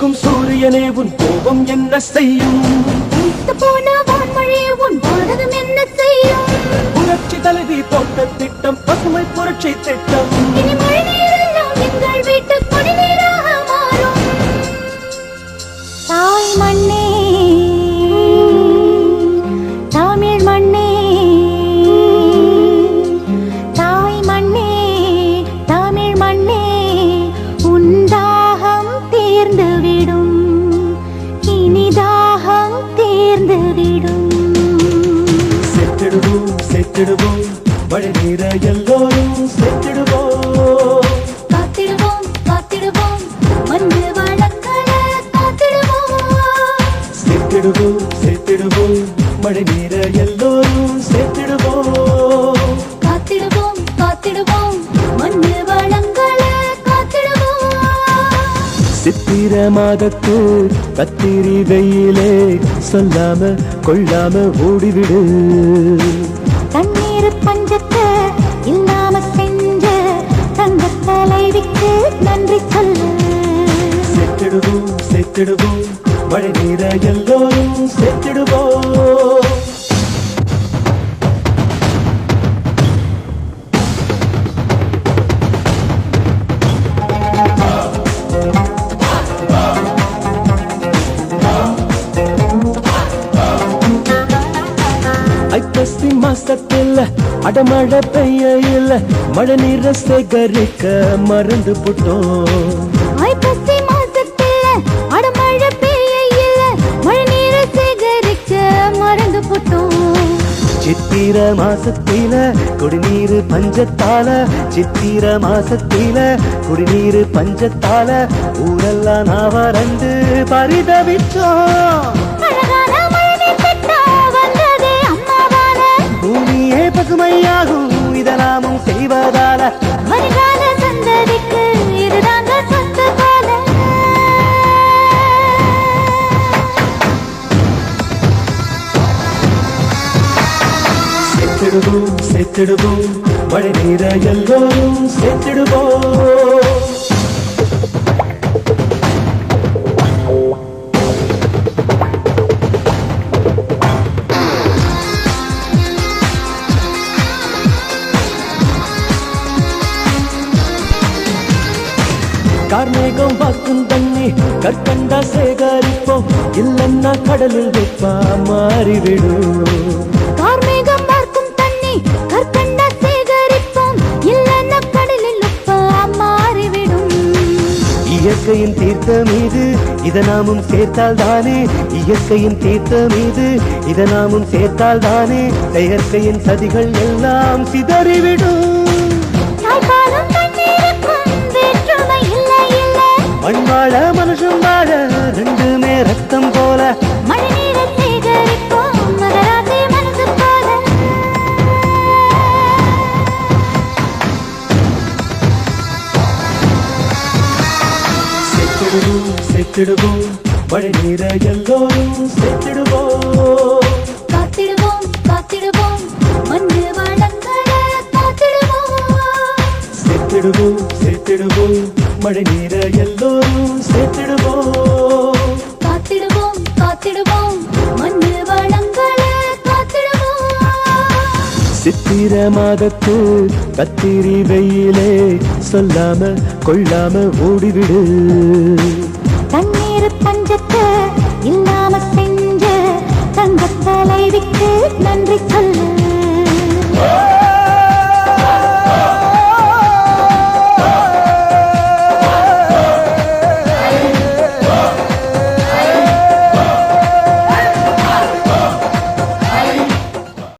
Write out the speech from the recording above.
இருக்கும் சூரியனே உன் கோபம் என்ன செய்யும்? புரட்சி தலைவி போட்ட திட்டம் பசுமை புரட்சி திட்டம். தீர்ந்துவிடும் செத்திடுவோம் செத்திடுவோம். மழை நீர எல்லோரும் செத்திடுவோம். காத்திடுவோம் காத்திடுவோம். மண்ணு வளங்கள காத்திடுவோம். செத்திடுவோம் செத்திடுவோம். மழை சித்திர மாதத்து கத்திரி வெயிலே சொல்லாம கொள்ளாம ஓடிவிடு. தண்ணீர் பஞ்சத்தை இல்லாம செஞ்ச தங்க தலைவிக்கு நன்றி சொல்லு. செத்திடுவோம் செத்திடுவோம் மழை நீர எல்லோரும் செத்திடுவோம். மாசத்துல அடமழை பெய்யல மழை நீர சேகரிக்க மறந்து புட்டோம். ஐப்பசி மாசத்துல அடமழை பெய்யல மழை நீரை சேகரிக்க மறந்து போட்டோம். சித்திர மாசத்தில குடிநீர் பஞ்சத்தால சித்திர மாசத்தில குடிநீர் பஞ்சத்தால ஊரெல்லாம் நான் வறண்டு பரிதவிச்சோம் செத்திடுவோம் செத்திடுவோம் மழை நீர எல்லோரும் செத்திடுவோம் கார்மேகம் வாக்கும் தண்ணி கற்கண்டா சேகரிப்போம். இல்லன்னா கடலில் வைப்பா மாறிவிடும் இயற்கையின் தீர்த்தம் இது இத நாமும் சேர்த்தால் தானே இயற்கையின் தீர்த்தம் இது இத நாமும் சேர்த்தால் தானே செயற்கையின் சதிகள் எல்லாம் சிதறிவிடும். மண் வாழ மனுஷன் வாழ ரெண்டுமே ரத்தம் போல. செத்திடுவோம் மழை நீர எல்லோரும் செத்திடுவோம். காத்திடுவோம் காத்திடுவோம். மண்ணு வளங்கள காத்திடுவோம். செத்திடுவோம் செத்திடுவோம். மழை நீர எல்லோரும் செத்திடுவோம். காத்திடுவோம் காத்திடுவோம். மண்ணு வளங்கள காத்திடுவோம். சித்திர மாதத்து கத்திரி வெயிலே சொல்லாம கொள்ளாம ஓடிவிடு. தண்ணீர் பஞ்சத்தை இல்லாம செஞ்ச தங்க தலைவிக்கு நன்றி சொல்லு.